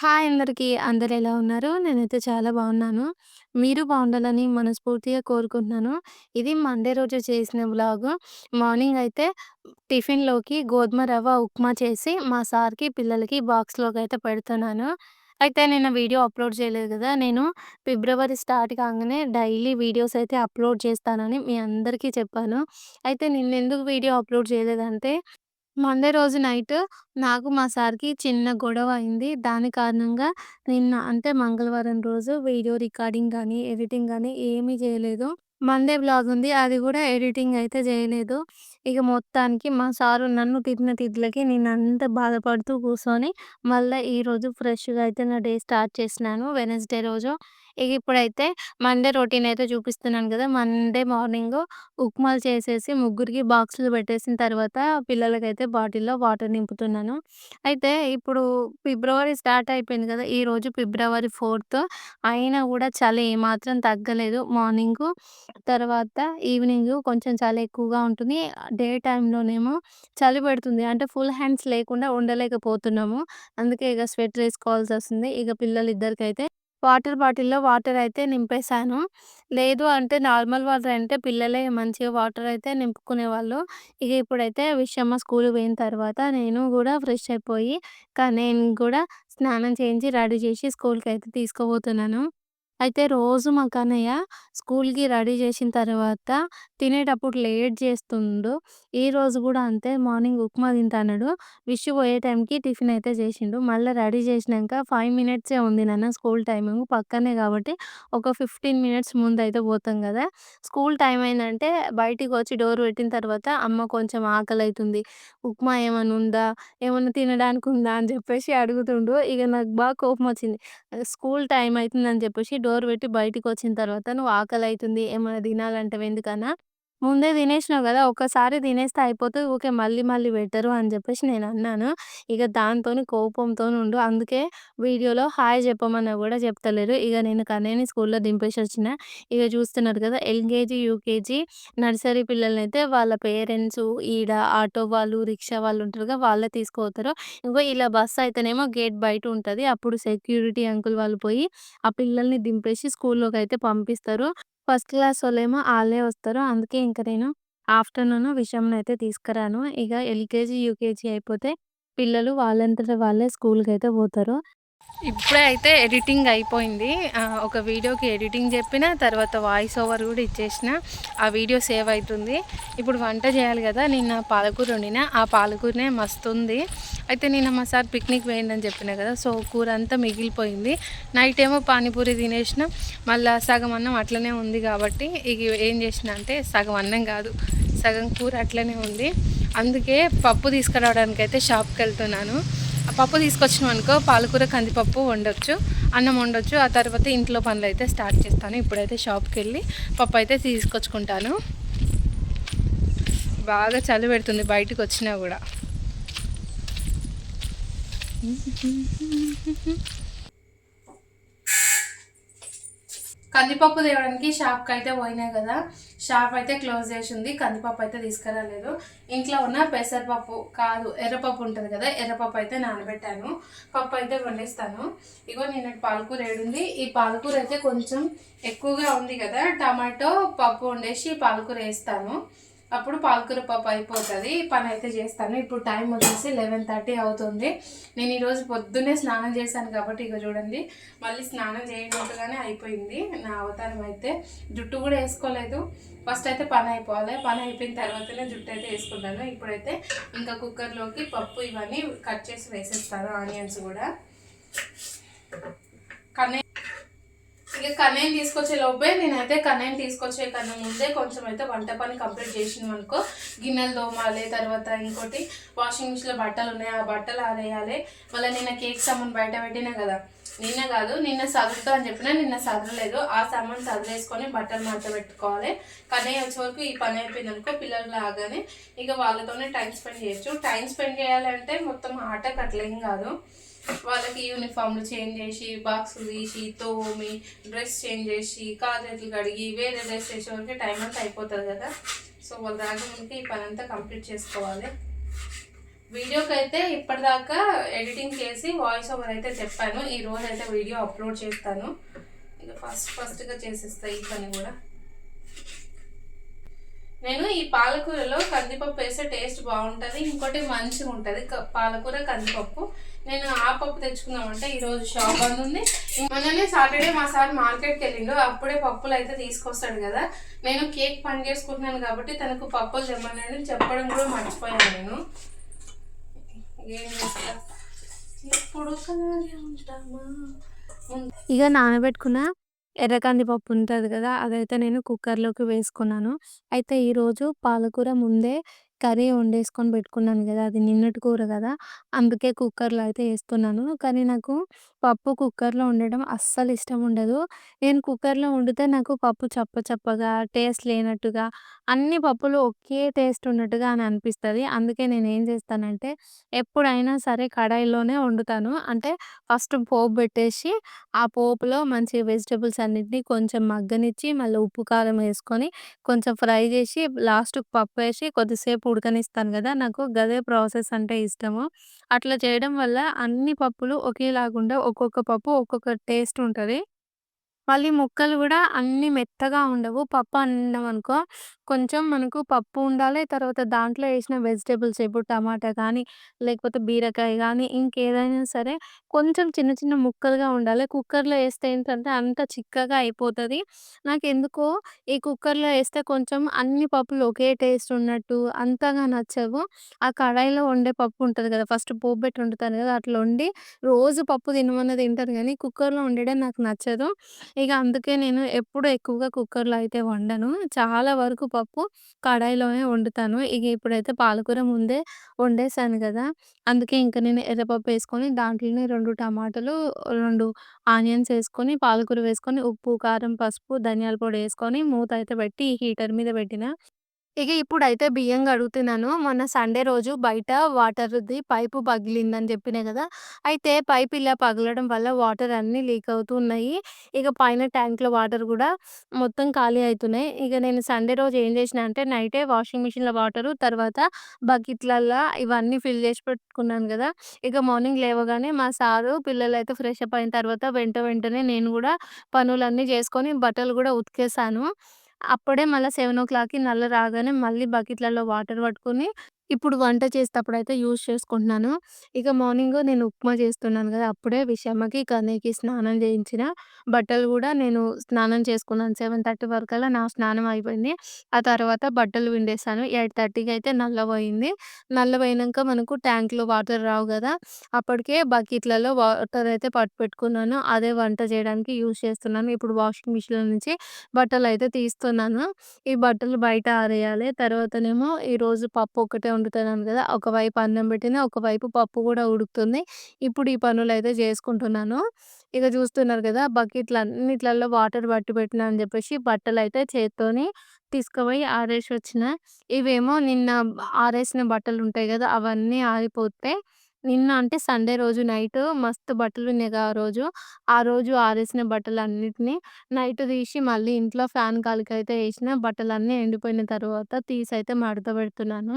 Hi అందరికీ. అందరూ ఎలా ఉన్నారు? నేనైతే చాలా బాగున్నాను. మీరు బాగుండాలని మనస్ఫూర్తిగా కోరుకుంటున్నాను. ఇది మండే రోజు చేసిన వ్లాగు. మార్నింగ్ అయితే టిఫిన్‌లోకి గోధుమ రవ్వ ఉప్మా చేసి మా సార్‌కి, పిల్లలకి బాక్స్లోకి అయితే పెడుతున్నాను. అయితే నిన్న వీడియో అప్‌లోడ్ చేయలేదు కదా! నేను ఫిబ్రవరి స్టార్ట్ కాగానే డైలీ వీడియోస్ అయితే అప్‌లోడ్ చేస్తానని మీ అందరికీ చెప్పాను. అయితే నిన్నెందుకు వీడియో అప్‌లోడ్ చేయలేదంటే మండే రోజు నైట్ నాకు మా సార్‌కి చిన్న గొడవ అయింది. దాని కారణంగా నిన్న అంటే మంగళవారం రోజు వీడియో రికార్డింగ్ గానీ, ఎడిటింగ్ గానీ ఏమీ చేయలేదు. మండే వ్లాగ్ ఉంది. అది కూడా ఎడిటింగ్ అయితే చేయలేదు. ఇక మొత్తానికి మా సారు నన్ను తిట్టిన తిట్లకి అంత బాధపడుతూ కూర్చొని మళ్ళా ఈరోజు ఫ్రెష్‌గా అయితే నా డే స్టార్ట్ చేసినాను వెడ్నెస్‌డే రోజు. ఇక ఇప్పుడైతే మండే రొటీన్ అయితే చూపిస్తున్నాను కదా! మండే మార్నింగు ఉప్మాలు చేసేసి ముగ్గురికి బాక్సులు పెట్టేసిన తర్వాత పిల్లలకైతే బాటిల్‌లో వాటర్ నింపుతున్నాను. అయితే ఇప్పుడు ఫిబ్రవరి స్టార్ట్ అయిపోయింది కదా! ఈరోజు ఫిబ్రవరి 4 అయినా కూడా చలి ఏమాత్రం తగ్గలేదు. మార్నింగు తర్వాత ఈవినింగు కొంచెం చలి ఎక్కువగా ఉంటుంది. డే టైమ్‌లోనేమో చలి పెడుతుంది. అంటే ఫుల్ హ్యాండ్స్ లేకుండా ఉండలేకపోతున్నాము. అందుకే ఇక స్వెటర్ వేసుకోవాల్సి వస్తుంది ఇక పిల్లలిద్దరికైతే వాటర్ బాటిల్‌లో వాటర్ అయితే నింపేసాను. లేదు అంటే నార్మల్ వాటర్ అంటే పిల్లలే మంచిగా వాటర్ అయితే నింపుకునేవాళ్ళు. ఇక ఇప్పుడైతే విషయమ్మ స్కూల్ పోయిన తర్వాత నేను కూడా ఫ్రెష్ అయిపోయి కన్నయ్యని కూడా స్నానం చేయించి రెడీ చేసి స్కూల్కి అయితే తీసుకుపోతున్నాను. అయితే రోజు మా కన్నయ్య స్కూల్‌కి రెడీ చేసిన తర్వాత తినేటప్పుడు లేట్ చేస్తుండు. ఈరోజు కూడా అంతే మార్నింగ్ ఉప్మా తింటన్నాడు. విష్ పోయే టైంకి టిఫిన్ అయితే చేసిండు. మళ్ళీ రెడీ చేసినాక, 5 మినిట్సే ఉంది నాన్న స్కూల్ టైమింగ్ పక్కనే కాబట్టి ఒక 15 మినిట్స్ ముందైతే పోతాం కదా స్కూల్ టైమ్ అయిందంటే బయటికి వచ్చి డోర్ పెట్టిన తర్వాత అమ్మ కొంచెం ఆకలి అవుతుంది ఉప్మా ఏమైనా ఉందా? ఏమన్నా తినడానికి ఉందా? అని చెప్పేసి అడుగుతుండు. ఇక నాకు బాగా కోపం వచ్చింది స్కూల్ టైమ్ అయితుందని చెప్పేసి డోర్ డోర్ పెట్టి బయటకు వచ్చిన తర్వాత "నువ్వు ఆకలి అవుతుంది ఏమైనా తినాలంటే ఎందుకన్నా? ముందే తినేసినావు కదా ఒక్కసారి తినేస్తే అయిపోతది. ఊకే మళ్ళీ మళ్ళీ పెట్టరు" అని చెప్పేసి నేనన్నాను. ఇక దాంతోని కోపంతోని ఉండు. అందుకే వీడియోలో హాయ్ చెప్పమన్నా కూడా చెప్తలేరు. ఇక నేను కన్నయ్యని స్కూల్‌లో దింపేసొచ్చిన. ఇక చూస్తున్నారు కదా! ఎల్‌కేజీ, యూకేజీ, నర్సరీ పిల్లలనైతే వాళ్ళ పేరెంట్స్ ఈడ ఆటో వాళ్ళు, రిక్షా వాళ్ళు ఉంటారుగా వాళ్ళే తీసుకుపోతారు. ఇంగో ఇలా బస్సు అయితేనేమో గేట్ బయట ఉంటది. అప్పుడు సెక్యూరిటీ అంకుల్ వాళ్ళు పోయి ఆ పిల్లల్ని దింపేసి స్కూల్‌లోకైతే పంపిస్తారు. ఫస్ట్ క్లాస్ వాళ్ళేమో ఆళ్ళే వస్తారు. అందుకే ఇంక నేను ఆఫ్టర్‌నూన్ విషంనైతే తీసుకురాను. ఇక ఎల్‌కేజీ, యూకేజీ అయిపోతే పిల్లలు వాళ్ళంతట వాళ్ళే స్కూల్‌కైతే పోతారు. ఇప్పుడే అయితే ఎడిటింగ్ అయిపోయింది. ఒక వీడియోకి ఎడిటింగ్ చెప్పిన, తర్వాత వాయిస్ ఓవర్ కూడా ఇచ్చేసిన. ఆ వీడియో సేవ్ అవుతుంది ఇప్పుడు వంట చేయాలి కదా! నిన్న పాలకూర వండిన. ఆ పాలకూరనే మస్తుంది. అయితే నిన్న మా సార్ పిక్నిక్ పోయిండని చెప్పిన కదా! సో కూర అంతా మిగిలిపోయింది. నైట్ ఏమో పానీపూరి తినేసిన. మళ్ళీ సగం అన్నం అట్లనే ఉంది కాబట్టి ఇక ఏం చేసిన అంటే సగం అన్నం కాదు సగం కూర అట్లనే ఉంది. అందుకే పప్పు తీసుకురావడానికి అయితే షాప్కి వెళ్తున్నాను పప్పు తీసుకొచ్చినాం అనుకో పాలకూర, కందిపప్పు వండొచ్చు. అన్నం వండొచ్చు. ఆ తర్వాత ఇంట్లో పనులైతే స్టార్ట్ చేస్తాను. ఇప్పుడైతే షాప్కి వెళ్ళి పప్పు అయితే తీసుకొచ్చుకుంటాను. బాగా చలి పెడుతుంది బయటికొచ్చినా కూడా కందిపప్పు తేవడానికి షాప్కి అయితే పోయినా కదా! షాప్ అయితే క్లోజ్ చేసి ఉంది. కందిపప్పు అయితే తీసుకురాలేదు. ఇంట్లో ఉన్న పెసరపప్పు కాదు ఎర్రపప్పు ఉంటుంది కదా! ఎర్రపప్పు అయితే నానబెట్టాను. పప్పు అయితే వండేస్తాను. ఇగో నిన్నటి పాలకూర ఏడుంది. ఈ పాలకూర అయితే కొంచెం ఎక్కువగా ఉంది కదా! టమాటో పప్పు వండేసి పాలకూర వేస్తాను అప్పుడు పాలకూర పప్పు అయిపోతుంది పని అయితే చేస్తాను. ఇప్పుడు టైం వచ్చేసి 11:30 అవుతుంది. నేను ఈరోజు పొద్దున్నే స్నానం చేశాను కాబట్టి ఇక చూడండి మళ్ళీ స్నానం చేయబోతుగానే అయిపోయింది నా అవతారం అయితే. జుట్టు కూడా వేసుకోలేదు ఫస్ట్ అయితే పని అయిపోవాలి. పని అయిపోయిన తర్వాతనే జుట్టు అయితే వేసుకుంటాను ఇప్పుడైతే ఇంకా కుక్కర్‌లోకి పప్పు ఇవన్నీ కట్ చేసి వేసేస్తాను ఆనియన్స్ కూడా. కన్నయ్య ఇక కన్నయ్యని తీసుకొచ్చే లోపే నేనైతే కన్నయ్యని తీసుకొచ్చే కన్నా ముందే కొంచెం అయితే వంట పని కంప్లీట్ చేసినాం అనుకో. గిన్నెలు దోమాలి తర్వాత ఇంకోటి వాషింగ్ మిషన్లో బట్టలు ఉన్నాయి ఆ బట్టలు ఆరేయాలి. మళ్ళీ నిన్న కేక్ సామాన్ బయట పెట్టినా కదా. నిన్న కాదు నిన్న సదురుతా అని చెప్పినా నిన్న సదరలేదు. ఆ సామాన్ సదిరేసుకొని బట్టలు మడత పెట్టుకోవాలి. కన్నయ్య వచ్చే వరకు ఈ పని అయిపోయింది అనుకో పిల్లలు లాగానే ఇక వాళ్ళతోనే టైం స్పెండ్ చేయొచ్చు. టైం స్పెండ్ చేయాలంటే మొత్తం ఆటకు అట్లేం కాదు. వాళ్ళకి యూనిఫామ్లు చేంజ్ చేసి బాక్సులు తీసి తోమి డ్రెస్ చేంజ్ చేసి కాజెట్లు కడిగి వేరే డ్రెస్ చేసేవరకు టైం అంతా అయిపోతుంది కదా. సో వాళ్ళ దాకా ఉంటే ఈ పని అంతా కంప్లీట్ చేసుకోవాలి. వీడియోకి అయితే ఇప్పటిదాకా ఎడిటింగ్ చేసి వాయిస్ ఓవర్ అయితే చెప్పాను. ఈ రోజు అయితే వీడియో అప్లోడ్ చేస్తాను. ఇక ఫస్ట్ ఫస్ట్గా చేసేస్తాను ఈ పని కూడా. నేను ఈ పాలకూరలో కందిపప్పు వేస్తే టేస్ట్ బాగుంటుంది. ఇంకోటి మంచిగా ఉంటుంది పాలకూర కందిపప్పు. నేను ఆ పప్పు తెచ్చుకుందామంటే ఈరోజు షాప్ అని ఉంది. మొన్ననే సాటర్డే మా సార్ మార్కెట్కి వెళ్ళిండు. అప్పుడే పప్పులు అయితే తీసుకొస్తాడు కదా. నేను కేక్ పని చేసుకుంటున్నాను కాబట్టి తనకు పప్పులు తెమ్మన్నాడు చెప్పడం కూడా మర్చిపోయాను నేను. ఏం చేస్తా? ఎప్పుడు ఉంటామా? ఇక నానబెట్టుకున్న ఎర్రకంది పప్పు ఉంటుంది కదా అదైతే నేను కుక్కర్లోకి వేసుకున్నాను. అయితే ఈరోజు పాలకూర ముందే కర్రీ వండేసుకొని పెట్టుకున్నాను కదా! అది నిన్నటి కూర కదా! అందుకే కుక్కర్లో అయితే వేస్తున్నాను కానీ నాకు పప్పు కుక్కర్లో వండడం అస్సలు ఇష్టం ఉండదు. నేను కుక్కర్లో వండితే నాకు పప్పు చప్ప చప్పగా టేస్ట్ లేనట్టుగా అన్ని పప్పులు ఒకే టేస్ట్ ఉన్నట్టుగా అని అనిపిస్తుంది. అందుకే నేను ఏం చేస్తానంటే ఎప్పుడైనా సరే కడాయిలోనే వండుతాను. అంటే ఫస్ట్ పోపు పెట్టేసి ఆ పోపులో మంచి వెజిటబుల్స్ అన్నిటిని కొంచెం మగ్గనిచ్చి మళ్ళీ ఉప్పు కారం వేసుకొని కొంచెం ఫ్రై చేసి లాస్ట్కి పప్పు వేసి కొద్దిసేపు ఉడకనిస్తాను కదా నాకు గదే ప్రాసెస్ అంటే ఇష్టము అట్లా చేయడం వల్ల అన్ని పప్పులు ఒకేలాగుండవు ఒక్కొక్క పప్పు ఒక్కొక్క టేస్ట్ ఉంటది. మళ్ళీ ముక్కలు గూడా అన్ని మెత్తగా ఉండవు. పప్పు అనుకో కొంచెం మనకు పప్పు ఉండాలి. తర్వాత దాంట్లో వేసిన వెజిటబుల్స్ ఇప్పుడు టమాటా కానీ, లేకపోతే బీరకాయ కానీ, ఇంకేదైనా సరే కొంచెం చిన్న చిన్న ముక్కలుగా ఉండాలి. కుక్కర్‌లో వేస్తే ఏంటంటే అంత చిక్కగా అయిపోతది. నాకెందుకో ఈ కుక్కర్‌లో వేస్తే కొంచెం అన్ని పప్పులు ఒకే టేస్ట్ ఉన్నట్టు అంతగా నచ్చవు. ఆ కడాయిలో వండే పప్పు ఉంటది కదా! ఫస్ట్ పోపు వండుతారు వండుతాను కదా! అట్లా వండి రోజు పప్పు తినమన్నా తింటాను కానీ కుక్కర్‌లో వండడం నాకు నచ్చదు. ఇక అందుకే నేను ఎప్పుడు ఎక్కువగా కుక్కర్‌లో అయితే వండను. చాలా వరకు పప్పు పప్పు కడాయిలోనే వండుతాను. ఇక ఇప్పుడైతే పాలకూర ముందే వండేసాను కదా! అందుకే ఇంక నేను ఎర్రపప్పు వేసుకొని దాంట్లోనే 2 టమాటాలు, 2 ఆనియన్స్ వేసుకొని, పాలకూర వేసుకొని, ఉప్పు, కారం, పసుపు, ధనియాల పొడి వేసుకొని మూత అయితే పెట్టి హీటర్ మీద పెట్టిన. ఇక ఇప్పుడైతే బియ్యం కడుగుతున్నాను. మొన్న సండే రోజు బయట వాటర్‌ది పైపు పగిలిందని చెప్పినా కదా! అయితే పైప్ ఇలా పగలడం వల్ల వాటర్ అన్నీ లీక్ అవుతూ ఉన్నాయి. ఇక పైన ట్యాంక్‌లో వాటర్ కూడా మొత్తం ఖాళీ అయితున్నాయి. ఇక నేను సండే రోజు ఏం చేసినా అంటే నైటే వాషింగ్ మిషన్‌లో వాటరు, తర్వాత బకెట్లల్లా ఇవన్నీ ఫిల్ చేసి పెట్టుకున్నాను కదా! ఇక మార్నింగ్ లేవగానే మా సారు పిల్లలైతే ఫ్రెష్ అప్ అయిన తర్వాత వెంట వెంటనే నేను కూడా పనులన్నీ చేసుకొని బట్టలు కూడా ఉతికేసాను. అప్పుడే మళ్ళీ సెవెన్ ఓ క్లాక్కి నల్ల రాగానే మళ్ళీ బకెట్‌లలో వాటర్ పట్టుకొని ఇప్పుడు వంట చేసేటప్పుడైతే యూజ్ చేసుకుంటున్నాను. ఇక మార్నింగ్ నేను ఉప్మా చేస్తున్నాను కదా అప్పుడే విషమ్మకి, కన్నయ్యకి స్నానం చేయించిన. బట్టలు కూడా నేను స్నానం చేసుకున్నాను. 7:30 వరకల్లా నా స్నానం అయిపోయింది. ఆ తర్వాత బట్టలు పిండేసాను. 8:30కి అయితే నల్ల పోయింది. నల్ల మనకు ట్యాంక్‌లో వాటర్ రావు కదా అప్పటికే బకెట్‌లలో వాటర్ అయితే పట్టు పెట్టుకున్నాను. అదే వంట చేయడానికి యూజ్ చేస్తున్నాను. ఇప్పుడు వాషింగ్ మిషన్‌లో నుంచి బట్టలయితే తీస్తున్నాను. ఈ బట్టలు బయట ఆరేయాలి. తర్వాతనేమో ఈరోజు పప్పు ఒక్కటే వండుతున్నాను కదా ఒకవైపు అన్నం పెట్టిన, ఒకవైపు పప్పు కూడా ఉడుకుతుంది. ఇప్పుడు ఈ పనులైతే చేసుకుంటున్నాను. ఇక చూస్తున్నారు కదా బకెట్లు అన్నిట్లలో వాటర్ పట్టి పెట్టినా అని చెప్పేసి బట్టలైతే చేత్తోని తీసుకుపోయి ఆరేసి వచ్చిన ఇవేమో నిన్న ఆరేసిన బట్టలు ఉంటాయి కదా అవన్నీ ఆరిపోతే నిన్న అంటే సండే రోజు నైటు మస్తు బట్టలున్నాయిగా ఆ రోజు. ఆ రోజు ఆరేసిన బట్టలన్నిటిని నైట్ తీసి మళ్ళీ ఇంట్లో ఫ్యాన్ గాలికైతే ఏసిన. బట్టలన్నీ ఎండిపోయిన తర్వాత తీసైతే మడత పెడుతున్నాను.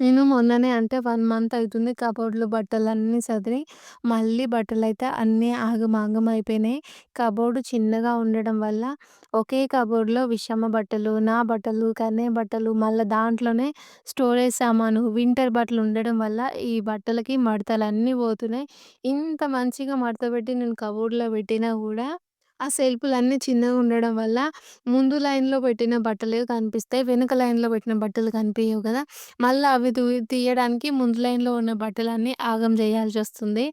నేను మొన్ననే అంటే 1 మంత్ అయితుంది కబోర్డ్‌లో బట్టలన్నీ సర్ది మళ్ళీ బట్టలైతే అన్నీ ఆగమాగం అయిపోయినాయి. కబోర్డ్ చిన్నగా ఉండడం వల్ల ఒకే కబోర్డ్‌లో విషమ్మ బట్టలు, నా బట్టలు, కన్నయ్య బట్టలు మళ్ళా దాంట్లోనే స్టోరేజ్ సామాను, వింటర్ బట్టలు ఉండడం వల్ల ఈ బట్టలకి మడతలన్నీ పోతున్నాయి. ఇంత మంచిగా మడత పెట్టి నేను కబోర్డ్‌లో పెట్టినా గూడా ఆ సెల్ఫ్‌లన్నీ చిన్నగా ఉండడం వల్ల ముందు లైన్‌లో పెట్టిన బట్టలే కనిపిస్తాయి. వెనక లైన్‌లో పెట్టిన బట్టలు కనిపియవు కదా! మళ్ళా అవి తీయడానికి ముందు లైన్‌లో ఉన్న బట్టలన్నీ ఆగం చేయాల్సొస్తుంది.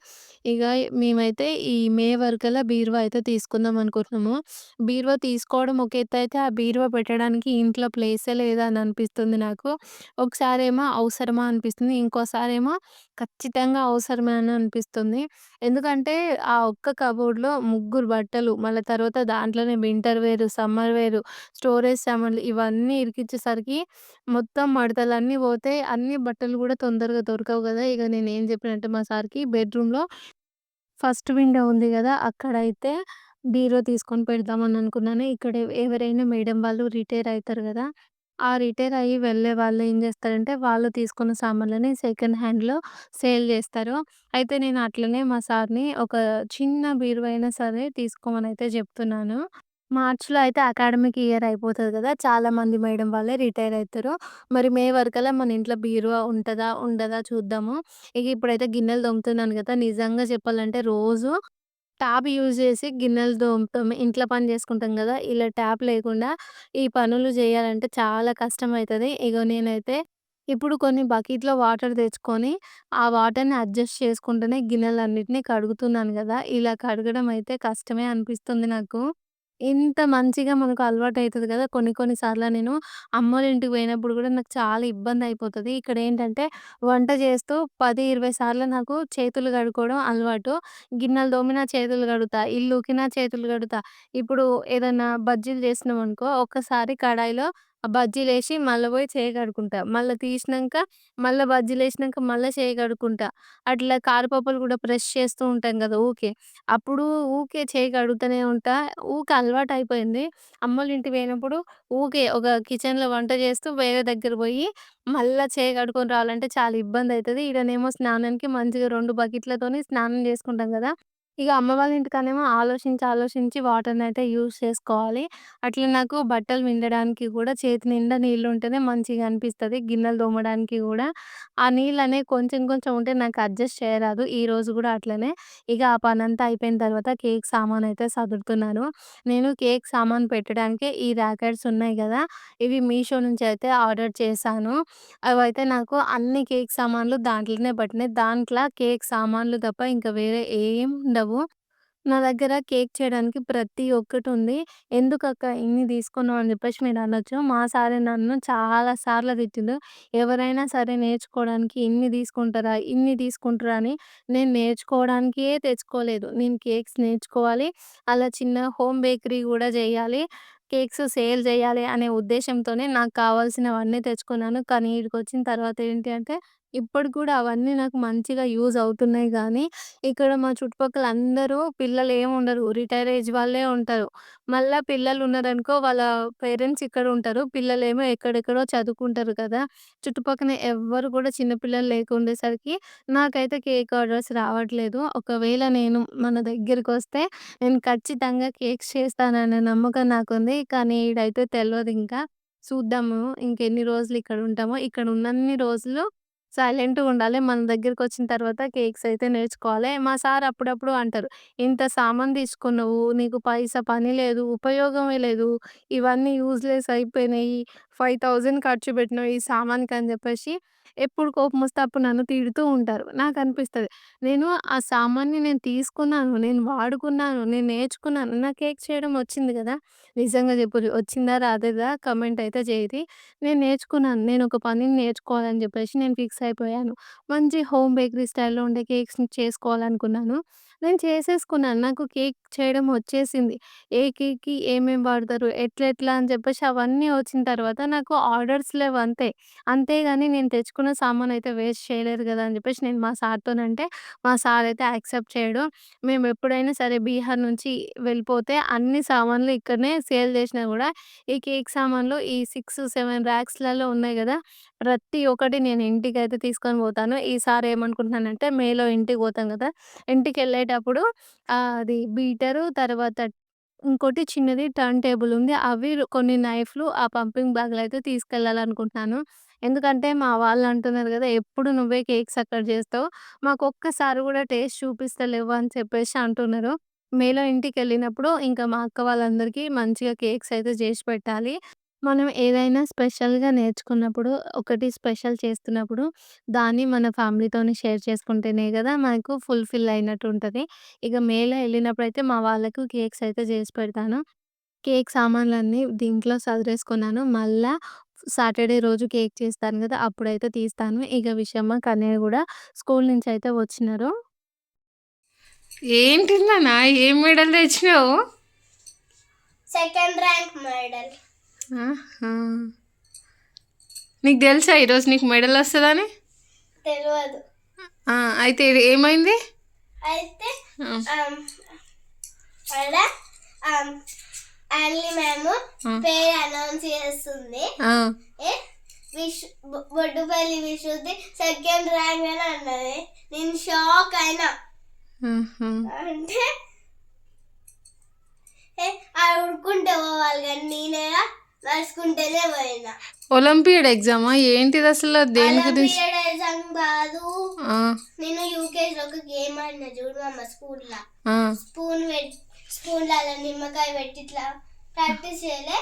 ఇక మేమైతే ఈ మే వరకల్లా బీరువా అయితే తీసుకుందాం అనుకుంటున్నాము. బీరువా తీసుకోవడం ఒక ఎత్తయితే, ఆ బీరువా పెట్టడానికి ఇంట్లో ప్లేసే లేదా అని అనిపిస్తుంది నాకు. ఒకసారి ఏమో అవసరమా అనిపిస్తుంది. ఇంకోసారి ఏమో ఖచ్చితంగా అవసరమే అని అనిపిస్తుంది. ఎందుకంటే ఆ ఒక్క కబోర్డ్‌లో ముగ్గురు బట్టలు, మళ్ళీ తర్వాత దాంట్లోనే వింటర్ వేరు, సమ్మర్ వేరు, స్టోరేజ్ సామాన్లు ఇవన్నీ ఇరికిచ్చేసరికి మొత్తం మడతలన్నీ పోతే అన్ని బట్టలు కూడా తొందరగా దొరకవు కదా ఇక నేను ఏం చెప్పినట్టు మా సార్‌కి బెడ్‌రూమ్‌లో ఫస్ట్ విండో ఉంది గదా! అక్కడైతే బీరో తీసుకొని పెడదామని అనుకున్నాను. ఇక్కడ ఎవరైనా మేడం వాళ్ళు రిటైర్ అయితారు గదా! ఆ రిటైర్ అయ్యి వెళ్ళే వాళ్ళు ఏం చేస్తారంటే వాళ్ళు తీసుకున్న సామాన్లని సెకండ్ హ్యాండ్‌లో సేల్ చేస్తారు అయితే నేను అట్లనే మా సార్‌ని ఒక చిన్న బీరువా అయినా సరే తీసుకోమనైతే చెప్తున్నాను మార్చ్‌లో అయితే అకాడమిక్ ఇయర్ అయిపోతది గదా! చాలామంది మేడం వాళ్ళే రిటైర్ అవుతారు మరి మే వరకల్లా మన ఇంట్లో బీరువా ఉంటదా? ఉండదా? చూద్దాము. ఇక ఇప్పుడైతే గిన్నెలు తోముతున్నాను గదా! నిజంగా చెప్పాలంటే రోజు ట్యాప్ యూజ్ చేసి గిన్నెలు తోముతాం. ఇంట్లో పని చేసుకుంటాం గదా! ఇలా ట్యాప్ లేకుండా ఈ పనులు చేయాలంటే చాలా కష్టమైతది. ఇగో నేనైతే ఇప్పుడు కొన్ని బకెట్‌లో వాటర్ తెచ్చుకొని, ఆ వాటర్‌ని అడ్జస్ట్ చేసుకుంటూనే గిన్నెలన్నిటిని కడుగుతున్నాను గదా! ఇలా కడగడం అయితే కష్టమే అనిపిస్తుంది నాకు. ఇంత మంచిగా మనకు అలవాటయితది గదా! కొన్ని కొన్ని సార్లు నేను అమ్మోళ్ళ ఇంటికి పోయినప్పుడు గూడా నాకు చాలా ఇబ్బందయిపోతది. ఇక్కడేంటంటే వంట చేస్తూ 10, 20 సార్లు నాకు చేతులు కడుక్కోవడం అలవాటు. గిన్నెలు తోమినా చేతులు కడుగుతా, ఇల్లు ఊకినా చేతులు కడుగుతా. ఇప్పుడు ఏదన్నా బజ్జీలు చేసినామనుకో ఒక్కసారి కడాయిలో బజ్జీలేసి మళ్ళా పోయి చేయి కడుక్కుంటా. మళ్ళా తీసినంక మళ్ళా బజ్జీలేసినంక మళ్ళా చేయి కడుక్కుంటా. అట్లా కారపప్పులు గూడా ప్రెస్ చేస్తూ ఉంటాం గదా! ఊకే. అప్పుడు ఊకే చేయి కడుగుతూనే ఉంటా. ఊకే అలవాటయిపోయింది. అమ్మోళ్ళ ఇంటికి పోయినప్పుడు ఊకే ఒక కిచెన్‌లో వంట చేస్తూ వేరే దగ్గర పోయి మళ్ళా చేయి కడుక్కొని రావాలంటే చాలా ఇబ్బందయితది. ఈడనేమో స్నానానికి మంచిగా 2 బకెట్లతోని స్నానం చేసుకుంటాం గదా! ఇక అమ్మ వాళ్ళ ఇంటికానేమో ఆలోచించి, ఆలోచించి వాటర్‌నయితే యూజ్ చేసుకోవాలి. అట్లా నాకు బట్టలు పిండడానికి కూడా చేతి నిండా నీళ్ళుంటేనే మంచిగా అనిపిస్తది. గిన్నెలు తోమడానికి గూడా. ఆ నీళ్ళనేవి కొంచెం కొంచెం ఉంటే నాకు అడ్జస్ట్ చేయరాదు. ఈరోజు గూడా అట్లనే. ఇక ఆ పనంతా అయిపోయిన తర్వాత కేక్ సామానయితే సదురుతున్నాను. నేను కేక్ సామాను పెట్టడానికే ఈ ర్యాకెట్స్ ఉన్నాయి గదా! ఇవి మీషో నుంచి అయితే ఆర్డర్ చేశాను. అవైతే నాకు అన్ని కేక్ సామాన్లు దాంట్లోనే పట్టినాయి. దాంట్లో కేక్ సామాన్లు తప్ప ఇంకా వేరే ఏం ఉండవు. నా దగ్గర కేక్ చేయడానికి ప్రతి ఒక్కటి ఉంది ఎందుకక్క ఇన్ని తీసుకున్నావు అని చెప్పేసి మీరు అనొచ్చు. మా సారే నన్ను చాలా సార్లు తిట్టిండు. ఎవరైనా సరే నేర్చుకోవడానికి ఇన్ని తీసుకుంటారా? ఇన్ని తీసుకుంటారా? అని నేను నేర్చుకోవడానికే తెచ్చుకోలేదు. నేను కేక్స్ నేర్చుకోవాలి. అలా చిన్న హోమ్ బేకరీ కూడా చేయాలి కేక్స్ సేల్ చేయాలి అనే ఉద్దేశంతోనే నాకు కావాల్సినవన్నీ తెచ్చుకున్నాను. కానీ ఈడికొచ్చిన తర్వాత ఏంటి అంటే ఇప్పటికి కూడా అవన్నీ నాకు మంచిగా యూజ్ అవుతున్నాయి కానీ ఇక్కడ మా చుట్టుపక్కల అందరూ పిల్లలేముండరు. రిటైర్ ఏజ్ వాళ్ళే ఉంటారు. మళ్ళా పిల్లలున్నారనుకో వాళ్ళ పేరెంట్స్ ఇక్కడ ఉంటారు పిల్లలేమో ఎక్కడెక్కడో చదువుకుంటారు కదా! చుట్టుపక్కన ఎవ్వరు కూడా చిన్న పిల్లలు లేకుండేసరికి నాకైతే కేక్ ఆర్డర్స్ రావట్లేదు. ఒకవేళ నేను మన దగ్గరికొస్తే నేను ఖచ్చితంగా కేక్స్ చేస్తాననే నమ్మకం నాకుంది. కానీ ఈడైతే ఇంకా చూద్దాము ఇంకెన్ని రోజులు ఇక్కడ ఉంటామో ఇక్కడ ఉన్నన్ని రోజులు సైలెంట్గా ఉండాలి మన దగ్గరకొచ్చిన తర్వాత కేక్స్ అయితే నేర్చుకోవాలి. మా సార్ అప్పుడప్పుడు అంటారు, "ఇంత సామాను తీసుకున్నావు. నీకు పైసా పని లేదు. ఉపయోగమే లేదు. ఇవన్నీ యూజ్‌లెస్ అయిపోయినాయి. 5000 ఖర్చు పెట్టినావు ఈ సామాన్‌కి" అని చెప్పేసి ఎప్పుడు వస్తే అప్పుడు నన్ను తిడుతూ ఉంటారు. నాకు అనిపిస్తుంది నేను ఆ సామాన్ని నేను తీసుకున్నాను. నేను వాడుకున్నాను. నేను నేర్చుకున్నాను. నాకు కేక్ చేయడం వచ్చింది కదా నిజంగా చెప్పు వచ్చిందా? రాలేదా? కమెంట్ అయితే చేయది నేను నేర్చుకున్నాను. నేను ఒక పనిని నేర్చుకోవాలని చెప్పేసి నేను ఫిక్స్ అయిపోయాను. మంచి హోమ్ బేకరీ స్టైల్‌లో ఉండే కేక్స్‌ని చేసుకోవాలనుకున్నాను. నేను చేసేసుకున్నాను. నాకు కేక్ చేయడం వచ్చేసింది. ఏ కేక్‌కి ఏమేమి వాడతారు? ఎట్లెట్లా అని చెప్పేసి అవన్నీ వచ్చిన తర్వాత నాకు ఆర్డర్స్ లేవు అంతే. అంతేగాని నేను తెచ్చుకున్న సామానయితే వేస్ట్ చేయలేదు గదా! అని జెప్పేసి నేను మా సార్‌తోనంటే మా సార్ అయితే యాక్సెప్ట్ చేయడు. మేమెప్పుడైనా సరే బీహార్ నుంచి వెళ్ళిపోతే అన్ని సామాన్లు ఇక్కడనే సేల్ జేసినా గూడా ఈ కేక్ సామాన్లు ఈ 6, 7 ర్యాక్స్‌లలో ఉన్నాయి గదా! ప్రతి ఒక్కటి నేను ఇంటికైతే తీసుకొని పోతాను. ఈసారి ఏమనుకుంటున్నానంటే మేలో ఇంటికి పోతాం గదా! ఇంటికెళ్ళేటప్పుడు ఆహ్, అది బీటరు తర్వాత ఇంకోటి చిన్నది టర్న్ టేబుల్ ఉంది. అవి కొన్ని నైఫ్‌లు ఆ పంపింగ్ బ్యాగ్‌లో అయితే తీసుకెళ్ళాలనుకుంటున్నాను. ఎందుకంటే మా వాళ్ళు అంటున్నారు కదా ఎప్పుడు నువ్వే కేక్స్ అక్కడ జేస్తావు. మాకొక్కసారి కూడా టేస్ట్ చూపిస్తలేవు అని చెప్పేసి అంటున్నారు. మేలో ఇంటికెళ్ళినప్పుడు ఇంకా మా అక్క వాళ్ళందరికీ మంచిగా కేక్స్ అయితే చేసి పెట్టాలి. మనం ఏదైనా స్పెషల్‌గా నేర్చుకున్నప్పుడు, ఒకటి స్పెషల్ చేస్తున్నప్పుడు దాన్ని మన ఫ్యామిలీతోని షేర్ చేసుకుంటేనే గదా! మనకు ఫుల్‌ఫిల్ అయినట్టు ఉంటది. ఇక మేలో ఎళ్ళినప్పుడైతే మా వాళ్ళకు కేక్స్ అయితే జేసి పెడతాను. కేక్ సామాన్లన్నీ దీంట్లో సదిరేసుకున్నాను. మళ్ళా సాటర్‌డే రోజు కేక్ చేస్తాను గదా! అప్పుడైతే తీస్తాను. ఇక విషయమ్మ, కన్నయ్య గూడా స్కూల్ నుంచయితే వచ్చినారు. ఏంటి నాన్న ఏం మెడల్ తెచ్చినావు? Second rank medal! నీకు తెలుసా ఈరోజు నీకు మెడల్ వస్తదని? తెలియదు! అయితే ఏమైంది? అయితే మ్యామ్ ఆ. పేరు అనౌన్స్ చేస్తుంది బొడ్డుపల్లి విశుద్ధి సెకండ్ ర్యాంక్ అని అన్నది నేను షాక్ అయినా. అంటే ఏ అది ఉడుకుంటే పోవాలి కానీ నేనేగా నడుచుకుంటేనే పోయినా. ఒలింపియాడ్ ఎగ్జామా? ఏంటిది అసలు? దేని గురించి ఎగ్జామ్ కాదు. నేను యూకేజీ ఒక గేమ్ ఆడిన చూడు మా స్కూల్లో. ఆ. స్పూన్ స్పూన్ అలా నిమ్మకాయ పెట్టి ఇట్లా ప్రాక్టీస్ చేయలే.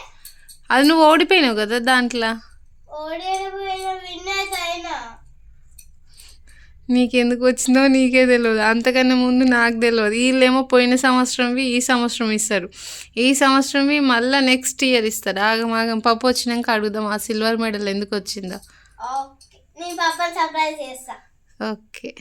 అది నువ్వు ఓడిపోయినావు కదా దాంట్లో? ఓడిపోయిన విన్నర్స్ అయినా. నీకెందుకు వచ్చిందో నీకే తెలియదు అంతకన్నా ముందు నాకు తెలియదు వీళ్ళేమో పోయిన సంవత్సరంవి ఈ సంవత్సరం ఇస్తారు. ఈ సంవత్సరంవి మళ్ళీ నెక్స్ట్ ఇయర్ ఇస్తారు. ఆగం ఆగం. పప్పు వచ్చినాక అడుగుదాం. ఆ సిల్వర్ మెడల్ ఎందుకు వచ్చిందో. ఓకే.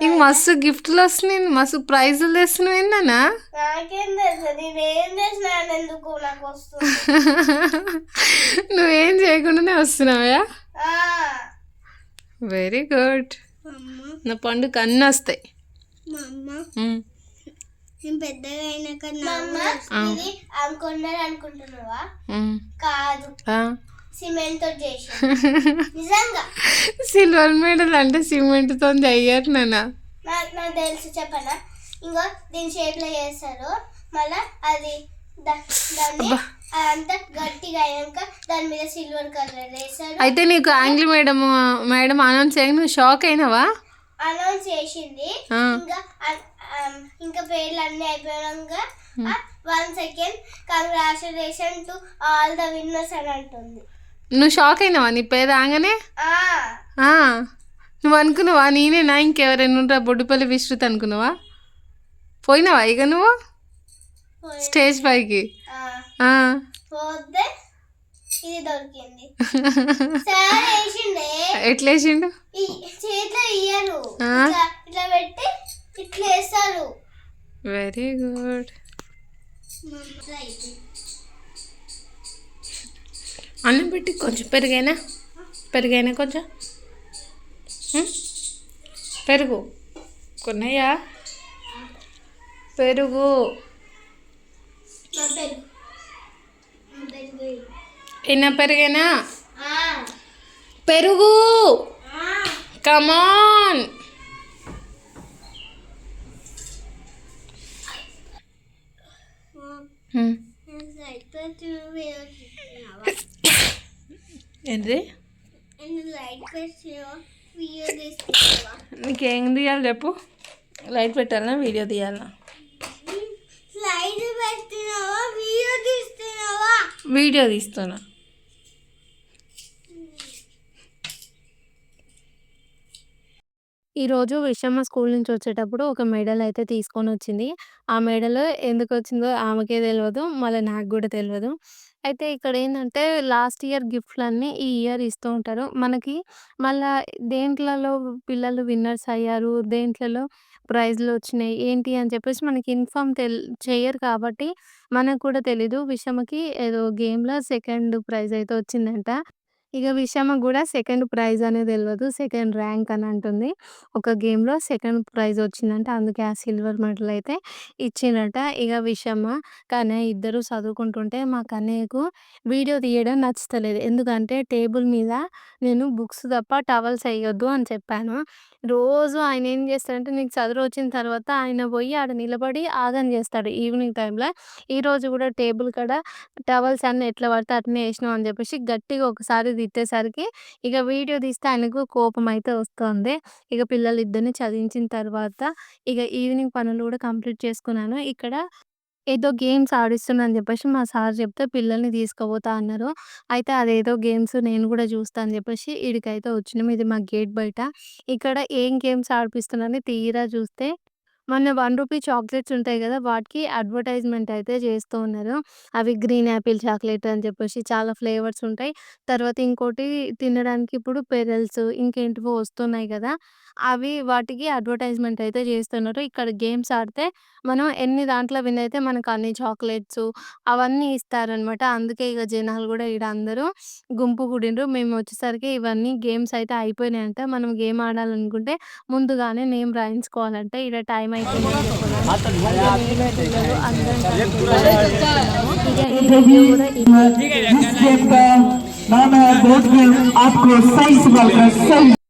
నీకు మస్తు గిఫ్ట్లు వస్తున్నాయి. మస్తు ప్రైజులు తెస్తున్నావు ఏందన్నా? నాకేం తెలుసు. నేను ఏం చేసినాను ఎందుకు నాకు వస్తుంది? నువ్వేం చేయకుండానే వస్తున్నావా. Very good. అమ్మ. నా పండుగ అన్నీ వస్తాయి మా అమ్మ. ఉమ్. నేను పెద్దగా అయినాక ఆ. ఇది అనుకున్నారు అనుకుంటున్నావా. కాదు. సిమెంట్తో నిజంగా? సిల్వర్ మెడల్ అంటే సిమెంట్తో చెయ్యరు నాన్న. నాకు నాకు తెలుసు చెప్పనా? ఇంకో దీని షేప్లో చేస్తారు. మళ్ళా అది అయితే నీకు ఆంగ్లీ మేడం మేడం అనౌన్స్ చేయగా నువ్వు షాక్ అయినావా? అనౌన్స్ చేసింది. ఇంకా పేర్లు అన్ని అయిపోయాక one second congratulation to all the winners అని అంటుంది. నువ్వు షాక్ అయినావా? నీ పేరు రాగానే. నువ్వు అనుకున్నావా? నేనేనా ఇంకెవరైనా ఉంటా బొడ్డుపల్లి విశ్రుత్ అనుకున్నావా? పోయినావా ఇక నువ్వు? స్టేజ్ పైకి. ఇది దొరికింది. సార్ వేసిండే. ఎట్లా వేసిండు? ఈ చేతిలో ఇయ్యరు. ఆ. ఇట్లా ఇట్లా పెట్టి ఇట్లా వేస్తారు. వెరీ గుడ్ అన్నం పెట్టి కొంచెం పెరుగైనా? పెరుగైనా కొంచెం? పెరుగు. కొన్నయ్యా. పెరుగు. ఎన్న పెరుగైనా? పెరుగు. ఆ. కమాన్ ఏంటి నీకేం తీయాలి చెప్పు? లైట్ పెట్టాలనా? వీడియో తీయాలనా లైట్ పెట్టినావా వీడియో తీస్తున్నావా వీడియో తీస్తున్నా ఈరోజు విషమ్మ స్కూల్ నుంచి వచ్చేటప్పుడు ఒక మెడల్ అయితే తీసుకొని వచ్చింది. ఆ మెడల్ ఎందుకు వచ్చిందో ఆమెకే తెలవదు. మళ్ళీ నాకు గూడా తెలవదు. అయితే ఇక్కడ ఏంటంటే లాస్ట్ ఇయర్ గిఫ్ట్‌లన్నీ ఈ ఇయర్ ఇస్తూ ఉంటారు. మనకి మళ్ళా దేంట్లలో పిల్లలు విన్నర్స్ అయ్యారు, దేంట్లలో ప్రైజ్‌లు వచ్చినాయి, ఏంటి అని చెప్పేసి మనకి ఇన్ఫార్మ్ తెల్ చెయ్యరు కాబట్టి మనకు కూడా తెలీదు. విషమకి ఏదో గేమ్‌లో సెకండ్ ప్రైజ్ అయితే వచ్చిందంట. ఇక విషమకు కూడా సెకండ్ ప్రైజ్ అనేది తెలియదు సెకండ్ ర్యాంక్ అని అంటుంది. ఒక గేమ్‌లో సెకండ్ ప్రైజ్ వచ్చిందంట. అందుకే ఆ సిల్వర్ మెడల్ అయితే ఇచ్చిందట ఇక విషమ, కన్నయ్య ఇద్దరు చదువుకుంటుంటే మా కన్నయ్యకు వీడియో తీయడం నచ్చుతలేదు. ఎందుకంటే టేబుల్ మీద నేను బుక్స్ తప్ప టవల్స్ వేయొద్దు అని చెప్పాను. రోజు ఆయన ఏం చేస్తాడంటే నీకు చదువు వచ్చిన తర్వాత ఆయన పోయి ఆడ నిలబడి ఆగం చేస్తాడు ఈవినింగ్ టైంలో. ఈరోజు కూడా టేబుల్ కాడ టవల్స్ అన్నీ ఎట్లా పడితే అట్నే వేసినావు అని చెప్పేసి గట్టిగా ఒకసారి తిట్టేసరికి ఇక వీడియో తీస్తే ఆయనకు కోపం అయితే వస్తుంది. ఇక పిల్లలు ఇద్దరిని చదివించిన తర్వాత ఇక ఈవినింగ్ పనులు కూడా కంప్లీట్ చేసుకున్నాను. ఇక్కడ ఏదో గేమ్స్ ఆడిస్తున్నా అని చెప్పేసి మా సార్ చెప్తే పిల్లల్ని తీసుకుపోతా అన్నారు. అయితే అదేదో గేమ్స్ నేను కూడా చూస్తా అని చెప్పేసి ఇడికైతే వచ్చినాం. ఇది మా గేట్ బయట. ఇక్కడ ఏం గేమ్స్ ఆడిపిస్తున్నారని తీరా చూస్తే మొన్న వన్ రూపీ చాక్లెట్స్ ఉంటాయి కదా! వాటికి అడ్వర్టైజ్‌మెంట్ అయితే చేస్తూ ఉన్నారు. అవి గ్రీన్ యాపిల్ చాక్లెట్ అని చెప్పేసి చాలా ఫ్లేవర్స్ ఉంటాయి. తర్వాత ఇంకోటి తినడానికి ఇప్పుడు పెరల్స్ ఇంకేంటివో వస్తున్నాయి కదా! అవి వాటికి అడ్వర్టైజ్‌మెంట్ అయితే చేస్తున్నారు. ఇక్కడ గేమ్స్ ఆడితే మనం ఎన్ని దాంట్లో విన్ అయితే మనకు అన్ని చాక్లెట్స్ అవన్నీ ఇస్తారనమాట. అందుకే ఇక జనాలు కూడా ఈడ అందరూ గుంపు కూడిండ్రు. మేము వచ్చేసరికి ఇవన్నీ గేమ్స్ అయితే అయిపోయినాయంట. మనం గేమ్ ఆడాలనుకుంటే ముందుగానే నేమ్ రాయించుకోవాలంట. ఈడ టైం नाम है आपको सही से बोलकर सही।